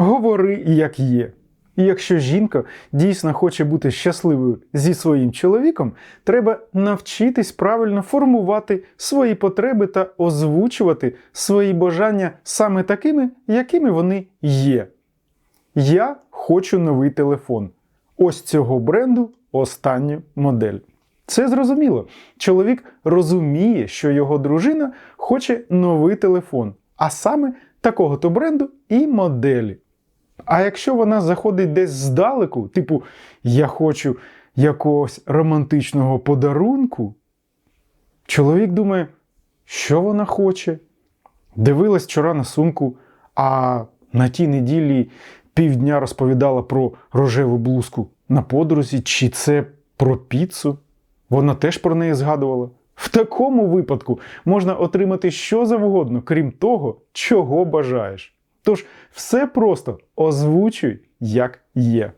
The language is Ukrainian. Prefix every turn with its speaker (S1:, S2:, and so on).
S1: Говори як є. І якщо жінка дійсно хоче бути щасливою зі своїм чоловіком, треба навчитись правильно формувати свої потреби та озвучувати свої бажання саме такими, якими вони є. Я хочу новий телефон. Ось цього бренду останню модель. Це зрозуміло. Чоловік розуміє, що його дружина хоче новий телефон, а саме такого-то бренду і моделі. А якщо вона заходить десь здалеку, типу я хочу якогось романтичного подарунку, чоловік думає, що вона хоче. Дивилась вчора на сумку, а на тій неділі півдня розповідала про рожеву блузку на подрузі, чи це про піцу. Вона теж про неї згадувала. В такому випадку можна отримати що завгодно, крім того, чого бажаєш. Тож все просто озвучуй, як є.